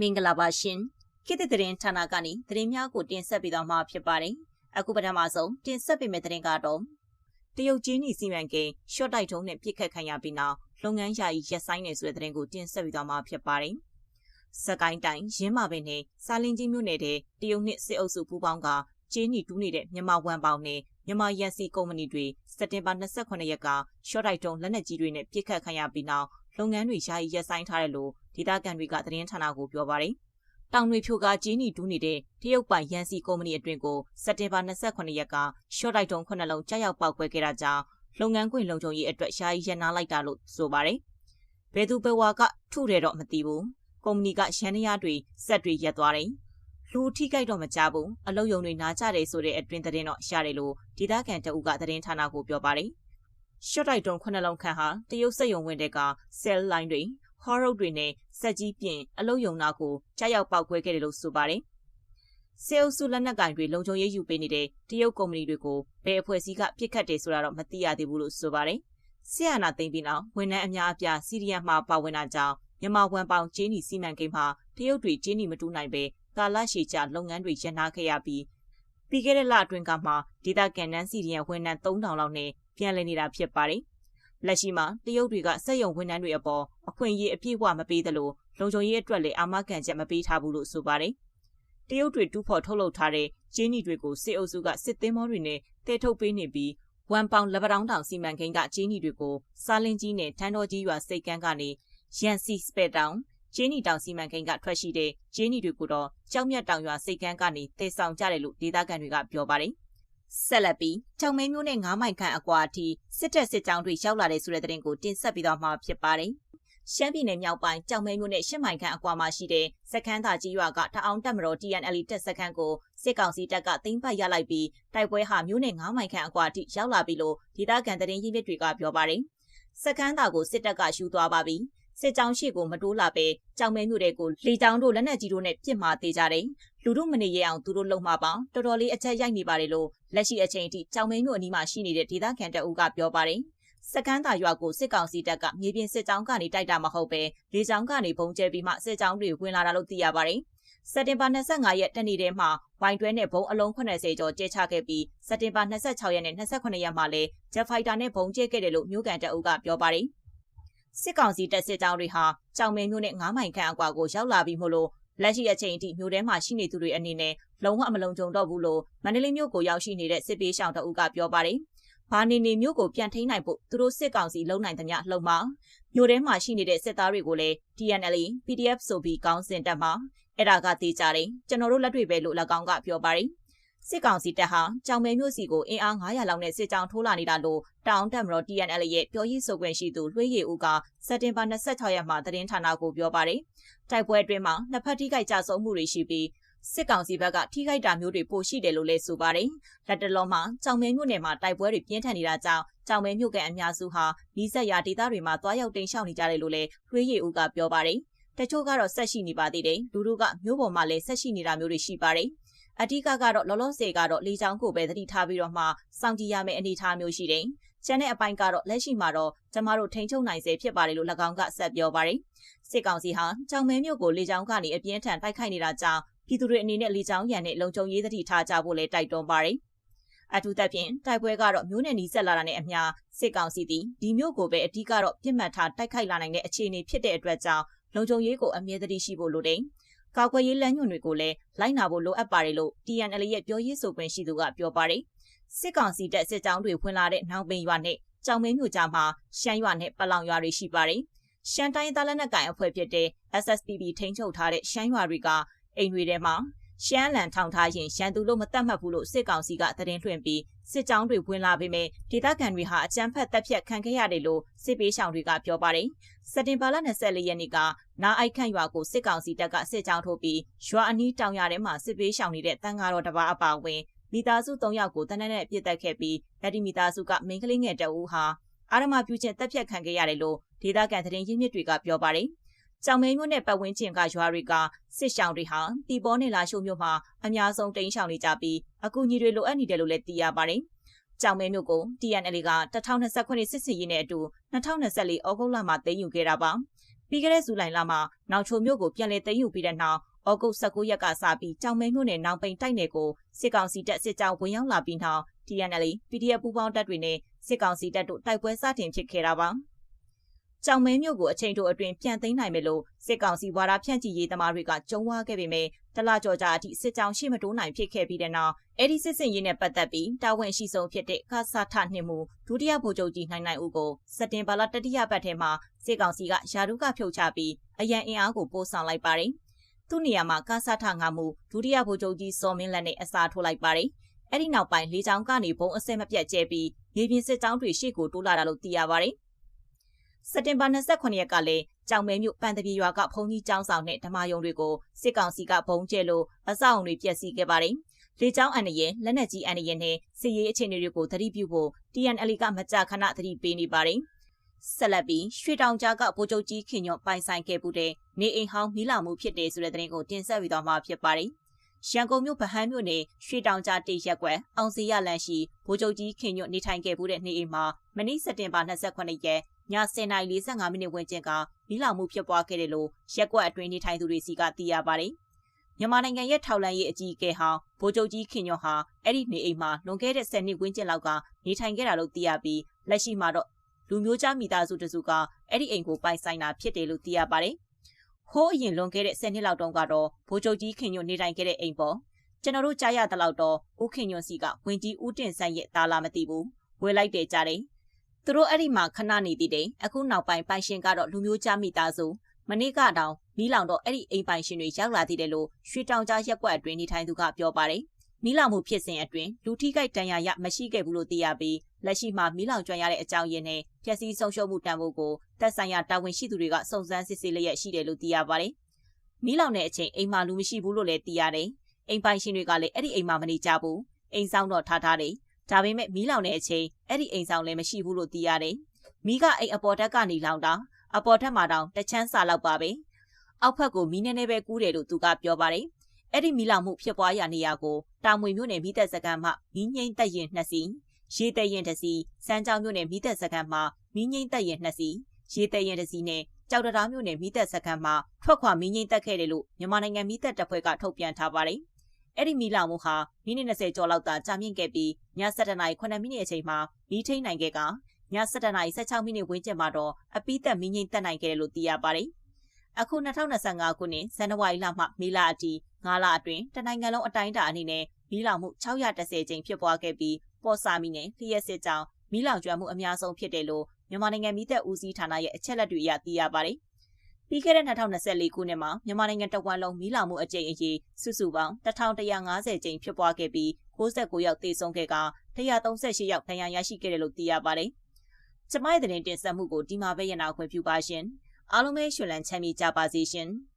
မင်္ဂလာပါရှင်ခေတ်သစ်သတင်းဌာနကနေသတင်းများကိုတင်ဆက်ပေးသွားမှာဖြစ်ပါတယ်အခုပထမဆုံးတင်ဆက်ပေးမယ့်သတင်းကတော့တရုတ်ချင်းနီစီမံကိန်းရှော့တိုက်ထုံးနဲ့ပြစ်ခတ်ခံရပြီးနောက်လုပ်ငန်းယာယီရပ်ဆိုင်းနေဆိုတဲ့သတင်းကိုတင်ဆက်ပေးသွားမှာဖြစ်ပါတယ်စကိုင်းတိုင်းရင်းမာပင်နဲ့စာလင်းကြီးမြို့နယ်တဲ့တရုတ်နှစ်စစ်အုပ်စုပူးပေါင်းကကျင်းနီတူးနေတဲ့မြန်မာဝန်ပေါင်းနဲ့မြန်မာရန်စီကုမ္ပဏီတွေစက်တင်ဘာ28ရက်ကရှော့တိုက်တုံးလက်နက်ကြီးတွေနဲ့ပြစ်ခတ်ခံရပြီးနောက်လုပ်ငန်းတွေယာယီရပ်ဆိုင်းထားတယ်လို့ ဒေသခံတွေကသတင်းဌာနကိုပြောပါတယ်။တောင်တွေဖြိုကကျင်းနီတူးနေတဲ့တရုတ်ပိုင်ရန်စီကုမ္ပဏီအတွင်းကိုစက်တင်ဘာ28ရက်ကရှော့တိုက်တုံး9လုံးကြားရောက်ပောက်ကွဲခဲ့တာကြောင့်လုပ်ငန်းခွင်လုံခြုံရေးအတွက်ယာယီရပ်နားလိုက်တာလို့ဆိုပါတယ်။ဘယ်သူဘယ်ဝါကထုတယ်တော့မသိဘူး။ကုမ္ပဏီကရန်နရတွေစက်တွေရက်သွားတယ်။လူထိကြိုက်တော့မကြဘူးအလုတ်ယုံတွေနားကြတယ်ဆိုတဲ့အတွင်းသတင်းတော့ရတယ်လို့ဒေသခံတအုပ်ကသတင်းဌာနကိုပြောပါတယ်ရှော့တိုက်တုံးခုနှလုံးခန့်ဟာတရုတ်စက်ယုံဝင်တဲ့ကဆဲလိုင်းတွေ ဟောရုပ်တွေနဲ့စက်ကြီးပြင်အလုတ်ယုံနာကိုကြားရောက်ပောက်ကွဲခဲ့တယ်လို့ဆိုပါတယ်ဆဲအုပ်စုလက်နက်ကင်တွေလုံခြုံရေးယူပေးနေတဲ့တရုတ်ကုမ္ပဏီတွေကိုဘယ်အဖွဲ့အစည်းကပြစ်ခတ်တယ်ဆိုတာတော့မသိရသေးဘူးလို့ဆိုပါတယ်ဆရာနာသိမ့်ပြီးနောက်ဝန်ထမ်းအများအပြားစီးရီးယားမှာပါဝင်တာကြောင့်မြန်မာဝန်ပေါင်ကျင်းနီစီမံကိန်းမှာတရုတ်တွေကျင်းနီမတူနိုင်ပဲကာလရှည်ကြာလုပ်ငန်းတွေရန်နာခဲ့ရပြီးပြီးခဲ့တဲ့လအတွင်းကမှဒေတာကန်နန်းစီရီယံဝန်ထမ်း3000လောက်နဲ့ပြန်လည်နေတာဖြစ်ပါတယ်။ လက်ရှိမှာတရုတ်တွေကစက်ယုံဝန်ထမ်းတွေအပေါ်အခွင့်အရေးအပြည့်အဝမပေးသလိုလုံခြုံရေးအတွက်လည်းအာမခံချက်မပေးထားဘူးလို့ဆိုပါတယ်။တရုတ်တွေတူးဖော်ထုတ်လုပ်ထားတဲ့ကျင်းနီတွေကိုစစ်အုပ်စုကစစ်သင်းမောတွေနဲ့တဲထုတ်ပေးနေပြီးဝမ်ပေါင်လက်ပတောင်းတောင်စီမံကိန်းကကျင်းနီတွေကိုစားလင်းကြီးနဲ့ထန်းတော်ကြီးရွာစိတ်ကန်းကနေရန်စီစပက်တောင်ကျင်းနီတောင်စီမံကိန်းကထွက်ရှိတဲ့ကျင်းနီတွေကိုတော့ကြောက်မြတ်တောင်ရွာစိတ်ကန်းကနေတည်ဆောင်ကြတယ်လို့ဒေသခံတွေကပြောပါတယ်။ ဆက်လက်ပြီးကြောင်မဲမျိုးနဲ့9မိုင်ခန့်အကွာအထိစစ်တပ်စစ်ကြောင်းတွေရောက်လာတဲ့ဆိုတဲ့သတင်းကိုတင်ဆက်ပြီးတော့မှာဖြစ်ပါတယ်။ရှမ်းပြည်နယ်မြောက်ပိုင်းကြောင်မဲမျိုးနဲ့ရှစ်မိုင်ခန့်အကွာမှာရှိတဲ့စခန်းသာကြီးရွာကတအောင်တက်မတော် TNL တက်စခန်းကိုစစ်ကောင်စီတပ်ကသိမ်းပိုက်ရလိုက်ပြီးတိုက်ပွဲဟာမျိုးနဲ့9မိုင်ခန့်အကွာအထိရောက်လာပြီလို့ဒေသခံသတင်းရင်းမြစ်တွေကပြောပါတယ်။စခန်းသာကိုစစ်တပ်ကယူသွားပါပြီ စစ်ကြောင်းရှိကိုမတိုးလာပဲကြောင်မဲမြို့တွေကိုလေကြောင်းတို့လက်နက်ကြီးတို့နဲ့ပြစ်မှာသေးကြတယ်လူတို့မနေရအောင်သူတို့လုံမှာပါတော်တော်လေးအချက်ရိုက်နေပါတယ်လို့လက်ရှိအချိန်ထိကြောင်မဲမြို့အနီးမှာရှိနေတဲ့ဒေသခံတအုပ်ကပြောပါတယ်စကန်သာရွာကိုစစ်ကောင်စီတပ်ကမြေပြင်စစ်ကြောင်းကနေတိုက်တာမဟုတ်ပဲလေကြောင်းကနေပုံကျဲပြီးမှစစ်ကြောင်းတွေဝင်လာတာလို့သိရပါတယ်စက်တင်ဘာ25ရက်တနေ့တည်းမှာဝိုင်တွဲနဲ့ဘုံအလုံး80ကျော်ကျဲချခဲ့ပြီးစက်တင်ဘာ26ရက်နဲ့28ရက်မှာလည်းဂျက်ဖိုက်တာနဲ့ဘုံကျဲခဲ့တယ်လို့မြို့ကန်တအုပ်ကပြောပါတယ်။ စစ်ကောင်စီတပ်စစ်ကြောင်းတွေဟာကြောင်မဲမျိုးနဲ့9မိုင်ခန့်အကွာကိုရောက်လာပြီးမို့လို့လက်ရှိအချိန်အထိမြို့ထဲမှာရှိနေသူတွေအနေနဲ့လုံးဝမလုံခြုံတော့ဘူးလို့မန္တလေးမြို့ကိုရောက်ရှိနေတဲ့စစ်ပေးရှောင်းတအုပ်ကပြောပါတယ်။ဘာနေနေမြို့ကိုပြန်ထိန်းနိုင်ဖို့သူတို့စစ်ကောင်စီလုံနိုင်သမျှလှုံမှာမြို့ထဲမှာရှိနေတဲ့စစ်သားတွေကိုလည်း TNL PDF ဆိုပြီးကောင်းစင်တက်မှာအဲ့ဒါကတေးကြတယ်ကျွန်တော်တို့လက်တွေပဲလို့၎င်းကပြောပါတယ်။ စစ်ကောင်စီတပ်ဟာကြောင်မဲမြို့စီကိုအင်အား900လောက်နဲ့စစ်ကြောင်းထိုးလာနေတာလို့တောင်တက်မတော် TNL ရဲ့ပြောရေးဆိုခွင့်ရှိသူလွှေးရည်ဦးကစက်တင်ဘာ26ရက်မှာသတင်းဌာနကိုပြောပါတယ်။တိုက်ပွဲအတွင်းမှာနှစ်ဖက်ထိခိုက်ကြဆုံးမှုတွေရှိပြီးစစ်ကောင်စီဘက်ကထိခိုက်တာမျိုးတွေပိုရှိတယ်လို့လည်းဆိုပါတယ်။လက်တလုံးမှာကြောင်မဲမြို့နယ်မှာတိုက်ပွဲတွေပြင်းထန်နေတာကြောင့်ကြောင်မဲမြို့ကအများစုဟာနီးစပ်ရာဒေသတွေမှာတွားရောက်တိမ်းရှောင်နေကြတယ်လို့လည်းလွှေးရည်ဦးကပြောပါတယ်။တချို့ကတော့ဆက်ရှိနေပါသေးတယ်။လူတို့ကမြို့ပေါ်မှာလည်းဆက်ရှိနေတာမျိုးတွေရှိပါတယ်။ အဓိကကတော့လောလောဆယ်ကတော့လေချောင်းကိုပဲသတိထားပြီးတော့မှစောင့်ကြည့်ရမယ့်အနေအထားမျိုးရှိတယ်။ကျန်တဲ့အပိုင်းကတော့လက်ရှိမှာတော့ကျမတို့ထိန်းချုပ်နိုင်စေဖြစ်ပါတယ်လို့၎င်းကဆက်ပြောပါတယ်။စစ်ကောင်စီဟာကြောင်မဲမြို့ကိုလေချောင်းကနေအပြင်းထန်တိုက်ခိုက်နေတာကြောင့်ပြည်သူတွေအနေနဲ့လေချောင်းရန်နဲ့လုံခြုံရေးသတိထားကြဖို့လည်းတိုက်တွန်းပါတယ်။အထူးသဖြင့်တိုက်ပွဲကတော့မျိုးနယ်နီးစက်လာတာနဲ့အမျှစစ်ကောင်စီသည်ဒီမျိုးကိုပဲအဓိကတော့ပြစ်မှတ်ထားတိုက်ခိုက်လာနိုင်တဲ့အခြေအနေဖြစ်တဲ့အတွက်ကြောင့်လုံခြုံရေးကိုအမြဲတမ်းရှိဖို့လိုတယ်။ ကာကွယ်ရေးလမ်းညွှန်တွေကိုလည်းလိုက်နာဖို့လိုအပ်ပါတယ်လို့ TNL ရဲ့ပြောရေးဆိုခွင့်ရှိသူကပြောပါတယ်။စစ်ကောင်စီတပ်စစ်ကြောင်းတွေဖွင့်လာတဲ့နောက်ပင်ရွာနဲ့ကြောင်မင်းမြို့ကြားမှာရှမ်းရွာနဲ့ပလောင်ရွာတွေရှိပါတယ်။ရှမ်းတိုင်းသားလက်နက်ကိုင်အဖွဲ့ဖြစ်တဲ့ SSPB ထိန်းချုပ်ထားတဲ့ရှမ်းရွာတွေကအိမ်တွေထဲမှာရှမ်းလန်ထောင်ထားရင်ရန်သူလို့မတတ်မှတ်ဘူးလို့စစ်ကောင်စီကသတင်းလွှင့်ပြီး စစ်ကြောင်းတွေဝင်လာပေမဲ့ဒေသခံတွေဟာအကြမ်းဖက်တပ်ဖြတ်ခံခဲ့ရတယ်လို့စစ်ပေးဆောင်တွေကပြောပါတယ်။စက်တင်ဘာလ24ရက်နေ့ကနာအိုက်ခန့်ရွာကိုစစ်ကောင်စီတပ်ကစစ်ကြောင်းထိုးပြီးရွာအနီးတောင်ရထဲမှာစစ်ပေးဆောင်နေတဲ့တန်ဃာတော်တစ်ပါးအပါအဝင်မိသားစု၃ယောက်ကိုတနက်နဲ့ပြစ်တက်ခဲ့ပြီးလက်ဒီမိသားစုကမိန်းကလေးငယ်တအူးဟာအာရမပြုချင်းတပ်ဖြတ်ခံခဲ့ရတယ်လို့ဒေသခံသတင်းရင်းမြစ်တွေကပြောပါတယ်။ကြောင်မဲမြို့နယ်ပတ်ဝန်းကျင်ကရွာတွေကစစ်ရှောင်းတွေဟာတီပေါ်နဲ့လာရှိုးမြို့မှာအများဆုံးတိမ်းရှောင်နေကြပြီး အကူအညီတွေလိုအပ်နေတယ်လို့လည်းသိရပါတယ်။ကြောင်မဲမြို့ကို TNL က2020ခုနှစ်စစ်စင်ရေးနဲ့အတူ2024ဩဂုတ်လမှာသိမ်းယူခဲ့တာပါ။ပြီးခဲ့တဲ့ဇူလိုင်လမှာနောက်ချိုမြို့ကိုပြန်လည်သိမ်းယူပြီးတဲ့နောက်ဩဂုတ်19ရက်ကစပြီးကြောင်မဲမြို့နယ်နောင်ပိန်တိုက်နယ်ကိုစစ်ကောင်စီတပ်စစ်ကြောင်းဝင်ရောက်လာပြီးနောက် TNL PDF ပူးပေါင်းတပ်တွေနဲ့စစ်ကောင်စီတပ်တို့တိုက်ပွဲစတင်ဖြစ်ခဲ့တာပါ။ ကြောင်မဲမြို့ကိုအချိန်တိုအတွင်းပြန်သိမ်းနိုင်မယ်လို့စစ်ကောင်စီဝါဒဖြန့်ချီရေးသမားတွေကကြုံဝါခဲ့ပေမဲ့တလကြော်ကြာအထိစစ်ကြောင်းရှိမတိုးနိုင်ဖြစ်ခဲ့ပြီးတဲ့နောက်အဲ့ဒီစစ်စင်ရေးနဲ့ပတ်သက်ပြီးတာဝန်ရှိဆုံးဖြစ်တဲ့ကာစာထနှင့်မူဒုတိယဗိုလ်ချုပ်ကြီးနိုင်နိုင်ဦးကိုစက်တင်ဘာလတတိယပတ်ထဲမှာစစ်ကောင်စီကယာရုကဖြုတ်ချပြီးအရန်အင်အားကိုပို့ဆောင်လိုက်ပါတယ်။သူ့နေရာမှာကာစာထငါမှုဒုတိယဗိုလ်ချုပ်ကြီးစောမင်းလက်နဲ့အစားထိုးလိုက်ပါတယ်။အဲ့ဒီနောက်ပိုင်းလေကြောင်းကနေဘုံအစက်မပြတ်ကျဲပြီးမြေပြင်စစ်ကြောင်းတွေရှေ့ကိုတိုးလာတာလို့သိရပါတယ်။ စက်တင်ဘာ29ရက်ကလည်းကြောင်မဲမြို့ပန်တပြေရွာကဘုံကြီးကျောင်းဆောင်နဲ့ဓမ္မယုံတွေကိုစစ်ကောင်စီကဘုံကျဲလို့အဆောက်အုံတွေပျက်စီးခဲ့ပါတယ်။လေကြောင်းအန္တရာယ်လက်နက်ကြီးအန္တရာယ်နဲ့စစ်ရေးအခြေအနေတွေကိုသတိပြုဖို့ TNL ကမကြာခဏသတိပေးနေပါတယ်။ဆက်လက်ပြီးရွှေတောင်ကြားကဗိုလ်ချုပ်ကြီးခင်ညွန့်ပိုင်ဆိုင်ခဲ့မှုတဲ့နေအိမ်ဟောင်းမိလာမှုဖြစ်တယ်ဆိုတဲ့သတင်းကိုတင်ဆက်ပြီးတော့မှာဖြစ်ပါတယ်။ရန်ကုန်မြို့ဗဟန်းမြို့နယ်ရွှေတောင်ကြားတိရက်ကွက်အောင်စီရလန်ရှိဗိုလ်ချုပ်ကြီးခင်ညွတ်နေထိုင်ခဲ့မှုတဲ့နေအိမ်မှာမနေ့စက်တင်ဘာ28ရက် ည10:45မိနစ်ဝန်းကျင်ကမိလောင်မှုဖြစ်ပွားခဲ့တယ်လို့ရက်ကွက်အတွင်းနေထိုင်သူတွေစီကသိရပါတယ်။မြန်မာနိုင်ငံရဲ့ထောက်လန့်ရေးအကြီးအကဲဟောင်းဗိုလ်ချုပ်ကြီးခင်ညွတ်ဟာအဲ့ဒီနေအိမ်မှာလွန်ခဲ့တဲ့10နှစ်ဝန်းကျင်လောက်ကနေထိုင်ခဲ့တာလို့သိရပြီးလက်ရှိမှာတော့လူမျိုးကြားမိသားစုတစုကအဲ့ဒီအိမ်ကိုပိုင်ဆိုင်တာဖြစ်တယ်လို့သိရပါတယ်။ဟိုးအရင်လွန်ခဲ့တဲ့10နှစ်လောက်တုန်းကတော့ဗိုလ်ချုပ်ကြီးခင်ညွတ်နေထိုင်ခဲ့တဲ့အိမ်ပေါ်ကျွန်တော်တို့ကြားရတဲ့လောက်တော့ဦးခင်ညွန့်စီကဝင်ကြီးဦးတင်ဆန်းရဲ့သားလာမသိဘူးဝယ်လိုက်တယ်ကြတယ် သူတို့အဲ့ဒီမှာခဏနေသေးတယ်အခုနောက်ပိုင်းပိုင်ရှင်ကတော့လူမျိုးကြားမိသားစုမနေ့ကတောင်မီးလောင်တော့အဲ့ဒီအိမ်ပိုင်ရှင်တွေရောက်လာသေးတယ်လို့ရွှေတောင်ကြားရက်ကွက်အတွင်းနေထိုင်သူကပြောပါတယ်မီးလောင်မှုဖြစ်စဉ်အတွင်းလူထိခိုက်တန်ရာရမရှိခဲ့ဘူးလို့သိရပြီးလက်ရှိမှာမီးလောင်ကျွမ်းရတဲ့အကြောင်းရင်းနဲ့ပျက်စီးဆုံးရှုံးမှုတန်ဖိုးကိုသက်ဆိုင်ရာတာဝန်ရှိသူတွေကစုံစမ်းစစ်ဆေးလျက်ရှိတယ်လို့သိရပါတယ်။မီးလောင်တဲ့အချိန်အိမ်မှာလူမရှိဘူးလို့လည်းသိရတယ်။အိမ်ပိုင်ရှင်တွေကလည်းအဲ့ဒီအိမ်မှာမနေကြဘူး။အိမ်ဆောင်တော့ထားထားတယ်။ ဒါပေမဲ့မီးလောင်တဲ့အချိန်အဲ့ဒီအိမ်ဆောင်လည်းမရှိဘူးလို့သိရတယ်။မီးကအိမ်အပေါ်တက်ကနေလောင်တာအပေါ်ထက်မှာတောင်တချမ်းစာလောက်ပါပဲ။အောက်ဖက်ကိုမီးနေနေပဲကူးတယ်လို့သူကပြောပါတယ်။အဲ့ဒီမီးလောင်မှုဖြစ်ပွားရာနေရာကိုတာမွေမြို့နယ်မိသက်စကန်မှမီးငိမ့်တက်ရင်နှစ်စီရေတရင်တစီစမ်းကြောင်းမြို့နယ်မိသက်စကန်မှမီးငိမ့်တက်ရင်နှစ်စီရေတရင်တစီနဲ့ကြောက်တရားမြို့နယ်မိသက်စကန်မှထွက်ခွာမီးငိမ့်တက်ခဲ့တယ်လို့မြန်မာနိုင်ငံမိသက်တပ်ဖွဲ့ကထုတ်ပြန်ထားပါတယ်။ အဲ့ဒီမီးလောင်မှုဟာမိနစ်20ကျော်လောက်သာကြာမြင့်ခဲ့ပြီးည7:00နာရီ9မိနစ်အချိန်မှာမီးထိန်နိုင်ခဲ့ကည7:00နာရီ16မိနစ်ဝန်းကျင်မှာတော့အပိသက်မီးငိမ့်တက်နိုင်ခဲ့တယ်လို့သိရပါတယ်။အခု2025ခုနှစ်ဇန်နဝါရီလမှမေလအထိ9လအတွင်းတနိုင်ငံလုံးအတိုင်းအတာအနေနဲ့မီးလောင်မှု610ကြိမ်ဖြစ်ပွားခဲ့ပြီးပေါ်စာမီနဲ့လျှက်စစ်ကြောင်းမီးလောင်ကျွမ်းမှုအများဆုံးဖြစ်တယ်လို့မြန်မာနိုင်ငံမီးတပ်ဦးစီးဌာနရဲ့အချက်လက်တွေအရသိရပါတယ်။ ပြီးခဲ့တဲ့2024ခုနှစ်မှာမြန်မာနိုင်ငံတဝန်းလုံးမီးလောင်မှုအကြိမ်အရေးစုစုပေါင်း1150ကြိမ်ဖြစ်ပွားခဲ့ပြီး69ယောက်သေဆုံးခဲ့က138ယောက်ဒဏ်ရာရရှိခဲ့တယ်လို့သိရပါတယ်။ကျမရဲ့တင်တင်ဆက်မှုကိုဒီမှာပဲရနာခွင့်ပြုပါရှင်။အားလုံးပဲရှင်လန်းချမ်းမြေ့ကြပါစေရှင်။